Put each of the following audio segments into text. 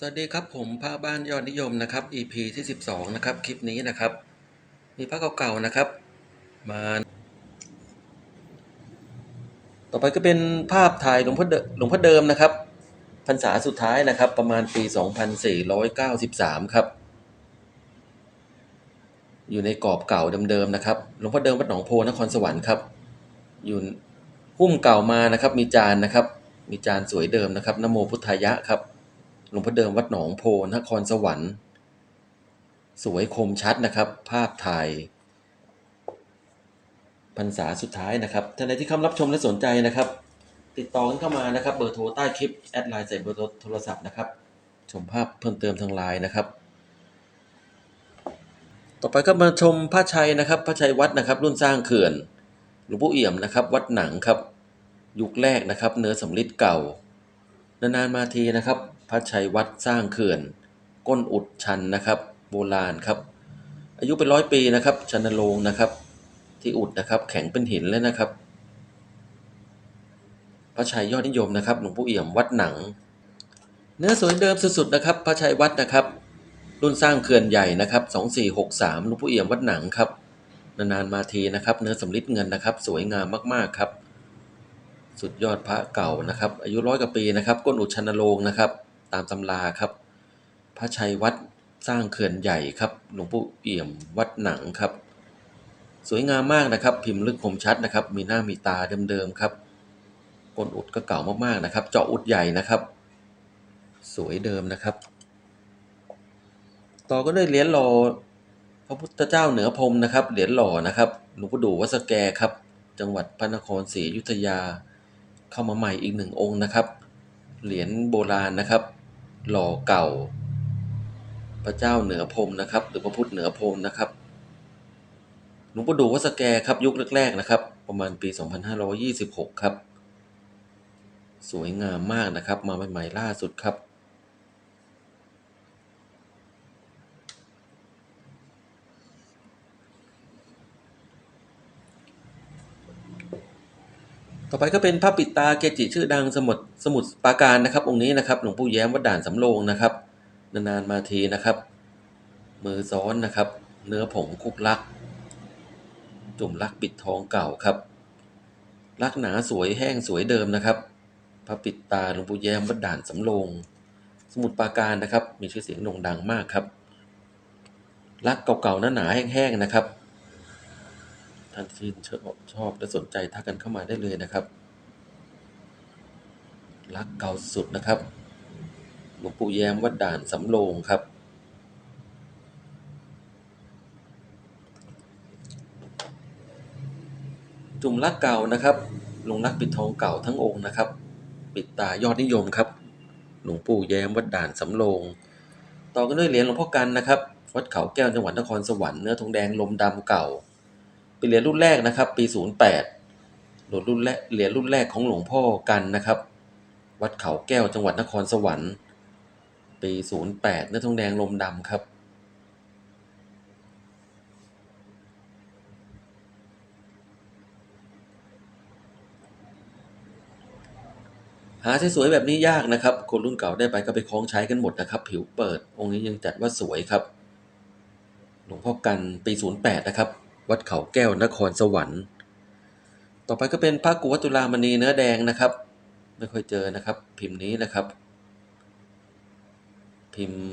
สวัสดีครับผมพระบ้านยอดนิยมนะครับ EP ที่ 12 นะครับ คลิปนี้นะครับ มีพระเก่าๆนะครับ มา ต่อไปก็เป็นภาพถ่ายหลวงพ่อเดหลวงพ่อเดิมนะครับพรรษาสุดท้ายนะครับ ประมาณปี 2493 ครับ อยู่ในกรอบเก่าเดิมๆนะครับหลวงพ่อเดิมวัดหนองโพนครสวรรค์ครับ อยู่หุ้มเก่ามานะครับ มีจานนะครับ มีจานสวยเดิมนะครับนโมพุทธายะครับ หลวงพ่อเดิมวัดหนองโพนครสวรรค์ สวยคมชัดนะครับ ภาพถ่ายพรรษาสุดท้ายนะครับท่านใดที่เข้ารับชมและสนใจนะครับ ติดต่อกันเข้ามานะครับ เบอร์โทรใต้คลิปแอดไลน์ใส่เบอร์โทรศัพท์นะครับ ชมภาพเพิ่มเติมทางไลน์นะครับ ต่อไปก็มาชมพระชัยนะครับพระชัยวัดนะครับ รุ่นสร้างเขื่อนหลวงปู่เอี่ยมนะครับ วัดหนังครับ ยุคแรกนะครับ เนื้อสำริดเก่านานๆมาทีนะครับ พระชัยวัดสร้างเขื่อน ก้นอุดชันนะครับ โบราณครับ อายุเป็นร้อยปีนะครับชันโลงนะครับ ที่อุดนะครับ แข็งเป็นหินเลยนะครับ พระชัยยอดนิยมนะครับหลวงปู่เอี่ยมวัดหนัง เนื้อสวยเดิมสุดๆนะครับ พระชัยวัดนะครับ รุ่นสร้างเขื่อนใหญ่นะครับ2463หลวงปู่เอี่ยมวัดหนังครับนานๆมาทีนะครับ เนื้อสำริดเงินนะครับ สวยงามมากๆครับ สุดยอดพระเก่านะครับ อายุร้อยกว่าปีนะครับ ก้นอุดชันโลงนะครับ ตามตำราครับ พระชัยวัดสร้างเขื่อนใหญ่ครับ หลวงปู่เอี่ยมวัดหนังครับ สวยงามมากนะครับ พิมพ์ลึกคมชัดนะครับ มีหน้ามีตาเดิมๆครับก้นอุดก็เก่ามากๆนะครับ เจาะอุดใหญ่นะครับ สวยเดิมนะครับ ต่อก็ด้วยเหรียญหล่อพระพุทธเจ้าเหนือพรมนะครับ เหรียญหล่อนะครับหลวงปู่ดูวัดสแกครับ จังหวัดพระนครศรีอยุธยา เข้ามาใหม่อีกหนึ่งองค์นะครับ เหรียญโบราณนะครับ หล่อเก่า พระเจ้าเหนือพรมนะครับ หรือพระพุทธเหนือพรมนะครับหลวงปู่ดูวัดสแกครับยุคแรกๆนะครับ ประมาณปี 2526 ครับ สวยงามมากนะครับ มาใหม่ๆล่าสุดครับ ต่อไปก็เป็นพระปิดตาเกจิชื่อดังสมุทรสมุทรปาการนะครับ องค์นี้นะครับหลวงปู่แย้มวัดด่านสำโรงนะครับ นานๆมาทีนะครับ มือซ้อนนะครับ เนื้อผงคุกลัก จุ่มลักปิดทองเก่าครับ ลักหนาสวยแห้งสวยเดิมนะครับ พระปิดตาหลวงปู่แย้มวัดด่านสำโรงสมุทรปาการนะครับ มีชื่อเสียงโด่งดังมากครับลักเก่าๆหนาๆแห้งๆนะครับ ท่านที่ชอบและสนใจทักกันเข้ามาได้เลยนะครับ รักเก่าสุดนะครับหลวงปู่แย้มวัดด่านสำโรงครับจุ่มรักเก่านะครับ ลงรักปิดทองเก่าทั้งองค์นะครับ ปิดตายอดนิยมครับ หลวงปู่แย้มวัดด่านสำโรง ต่อกันด้วยเหรียญหลวงพ่อกันนะครับ วัดเขาแก้วจังหวัดนครสวรรค์เนื้อทองแดงลมดำเก่า เป็นเหรียญรุ่นแรกนะครับ ปี 08หรียญรุ่นแรกเหรียญรุ่นแรกของหลวงพ่อกันนะครับ วัดเขาแก้วจังหวัดนครสวรรค์ ปี 08เนื้อทองแดงลมดำครับหาสวยๆแบบนี้ยากนะครับ คนรุ่นเก่าได้ไปก็ไปคล้องใช้กันหมดนะครับ ผิวเปิด องค์นี้ยังจัดว่าสวยครับ หลวงพ่อกันปี 08 นะครับ วัดเขาแก้วนครสวรรค์ ต่อไปก็เป็นพระกุวัตุลามณีเนื้อแดงนะครับ ไม่ค่อยเจอนะครับ พิมพ์นี้นะครับ พิมพ์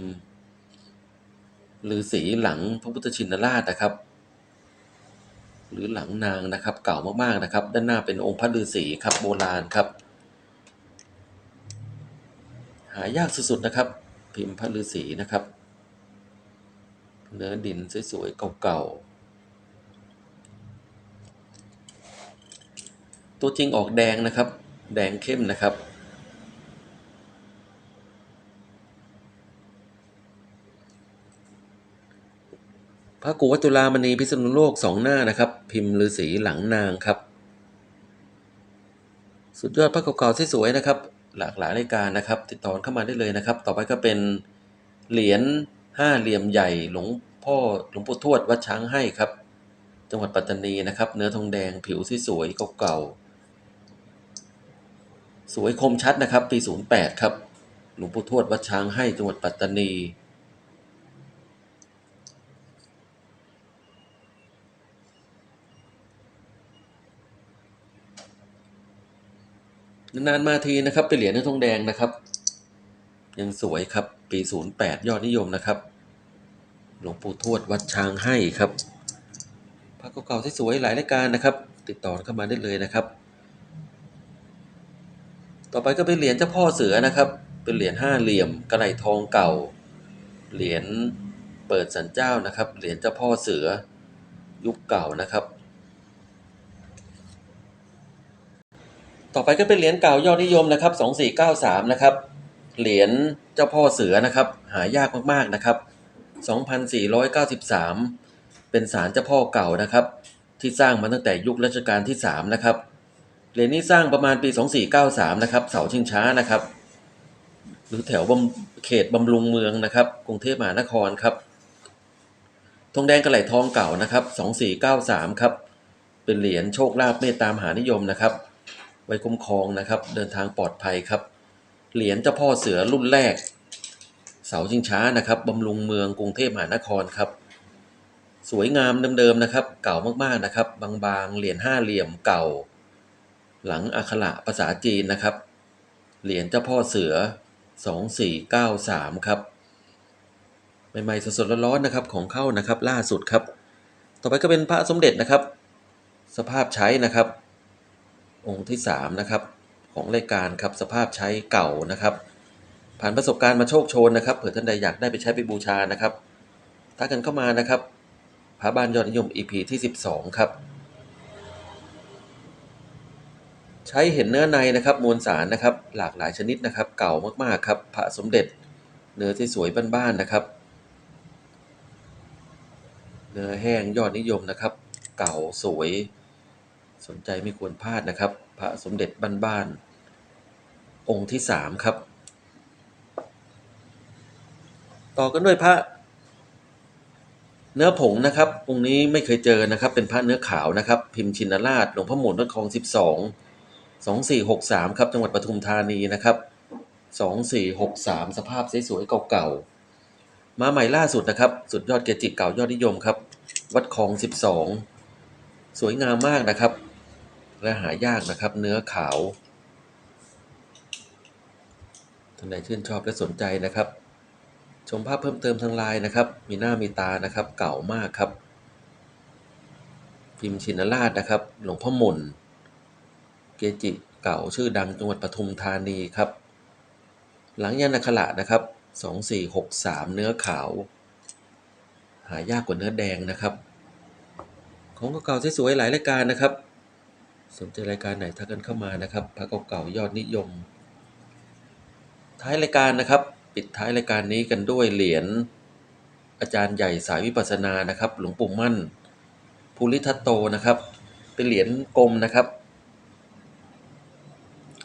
ฤาษีหลังพระพุทธชินราชนะครับ หรือหลังนางนะครับ เก่ามากๆนะครับ ด้านหน้าเป็นองค์พระฤาษีครับโบราณครับ หายากสุดๆนะครับ พิมพ์พระฤาษีนะครับ เนื้อดินสวยๆเก่าๆ ตัวจริงออกแดงนะครับ แดงเข้มนะครับ พระกุวัตุลามณีพิษณุโลกสองหน้านะครับ พิมพ์ฤาษีหลังนางครับ สุดยอดพระเก่าๆที่สวยนะครับ หลากหลายรายการนะครับ ติดต่อเข้ามาได้เลยนะครับ ต่อไปก็เป็นเหรียญห้าเหลี่ยมใหญ่หลวงพ่อหลวงปู่ทวดวัดช้างให้ครับ จังหวัดปัตตานีนะครับ เนื้อทองแดงผิวสวยๆเก่าๆ สวยคมชัดนะครับ ปี 08 ครับ หลวงปู่ทวดวัดช้างให้จังหวัดปัตตานี นาน ๆ มาทีนะครับเป็นเหรียญเนื้อทองแดงนะครับ ยังสวยครับ ปี 08 ยอดนิยมนะครับ หลวงปู่ทวดวัดช้างให้ครับพระเก่าๆสวยๆหลายรายการนะครับ ติดต่อเข้ามาได้เลยนะครับ ต่อไปก็เป็นเหรียญเจ้าพ่อเสือนะครับ เป็นเหรียญห้าเหลี่ยมกระไหลทองเก่า เหรียญเปิดสันเจ้านะครับ เหรียญเจ้าพ่อเสือยุคเก่านะครับ ต่อไปก็เป็นเหรียญเก่ายอดนิยมนะครับ 2493 นะครับ เหรียญเจ้าพ่อเสือนะครับ หายากมากๆนะครับ 2493 เป็นศาลเจ้าพ่อเก่านะครับ ที่สร้างมาตั้งแต่ยุครัชกาลที่ 3 นะครับ เหรียญนี้สร้างประมาณปี 2493 นะครับ เสาชิงช้านะครับ หรือแถวเขตบำรุงเมืองนะครับ กรุงเทพมหานครครับธงแดงกระไหลทองเก่านะครับ 2493 ครับ เป็นเหรียญโชคลาภเมตตามหานิยมนะครับ ไว้คุ้มครองนะครับ เดินทางปลอดภัยครับ เหรียญเจ้าพ่อเสือรุ่นแรก เสาชิงช้านะครับบำรุงเมืองกรุงเทพมหานครครับ สวยงามเดิมๆนะครับ เก่ามากๆนะครับ บางๆ เหรียญห้าเหลี่ยมเก่า หลังอักขระภาษาจีนนะครับ เหรียญเจ้าพ่อเสือ 2493 ครับ ใหม่ๆสดๆร้อนๆนะครับของเข้านะครับล่าสุดครับ ต่อไปก็เป็นพระสมเด็จนะครับ สภาพใช้นะครับ องค์ที่สามนะครับ ของรายการครับสภาพใช้เก่านะครับ ผ่านประสบการณ์มาโชคโชนนะครับเผื่อท่านใดอยากได้ไปใช้ไปบูชานะครับถ้ากันเข้ามานะครับพระบานยอดนิยม EP ที่ 12 ครับ ใช้เห็นเนื้อในนะครับมวลสารนะครับ หลากหลายชนิดนะครับ เก่ามากๆครับพระสมเด็จเนื้อที่สวยบ้านๆนะครับ เนื้อแห้งยอดนิยมนะครับ เก่าสวย สนใจไม่ควรพลาดนะครับ พระสมเด็จบ้านๆองค์ที่สามครับ ต่อกันด้วยพระเนื้อผงนะครับองค์นี้ไม่เคยเจอนะครับ เป็นพระเนื้อขาวนะครับ พิมพ์ชินราชหลวงพ่อหมุนวัดคลองสิบสอง สองสี่หกสามครับ จังหวัดปทุมธานีนะครับสองสี่หกสามสภาพสวยๆเก่าๆ มาใหม่ล่าสุดนะครับ สุดยอดเกจิเก่ายอดนิยมครับ วัดคลองสิบสองสวยงามมากนะครับ และหายากนะครับ เนื้อขาวท่านใดชื่นชอบและสนใจนะครับ ชมภาพเพิ่มเติมทางไลน์นะครับ มีหน้ามีตานะครับ เก่ามากครับ พิมพ์ชินราชนะครับ หลวงพ่อหมุน เกจิเก่าชื่อดังจังหวัดปทุมธานีครับ หลังยันอักขระนะครับ 2463 เนื้อขาว หายากกว่าเนื้อแดงนะครับ ของเก่าๆสวยๆหลายรายการนะครับ สนใจรายการไหนทักกันเข้ามานะครับพระเก่าๆยอดนิยม ท้ายรายการนะครับ ปิดท้ายรายการนี้กันด้วยเหรียญอาจารย์ใหญ่สายวิปัสสนานะครับ หลวงปู่มั่นภูริทัตโตนะครับ เป็นเหรียญกลมนะครับ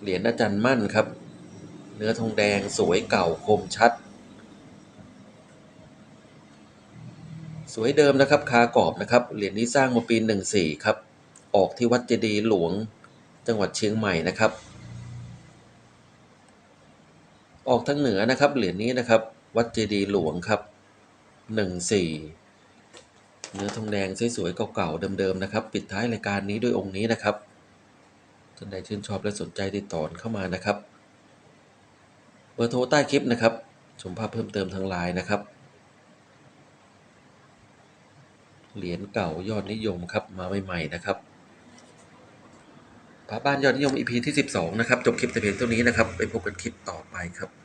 เหรียญอาจารย์มั่นครับ เนื้อทองแดงสวยเก่าคมชัด สวยเดิมนะครับคากรอบนะครับ เหรียญนี้สร้างมาปี 14 ครับ ออกที่วัดเจดีย์หลวงจังหวัดเชียงใหม่นะครับ ออกทางเหนือนะครับ เหรียญนี้นะครับ วัดเจดีย์หลวงครับ 14เนื้อทองแดงสวยๆเก่าๆเดิมๆนะครับ ปิดท้ายรายการนี้ด้วยองค์นี้นะครับ ท่านใดชื่นชอบและสนใจติดต่อเข้ามานะครับ เบอร์โทรใต้คลิปนะครับ ชมภาพเพิ่มเติมทางไลน์นะครับ เหรียญเก่ายอดนิยมครับมาใหม่ๆนะครับพระบ้านยอดนิยม EP ที่ 12 นะครับ จบคลิปแต่เพียงเท่านี้นะครับ ไปพบกันคลิปต่อไปครับ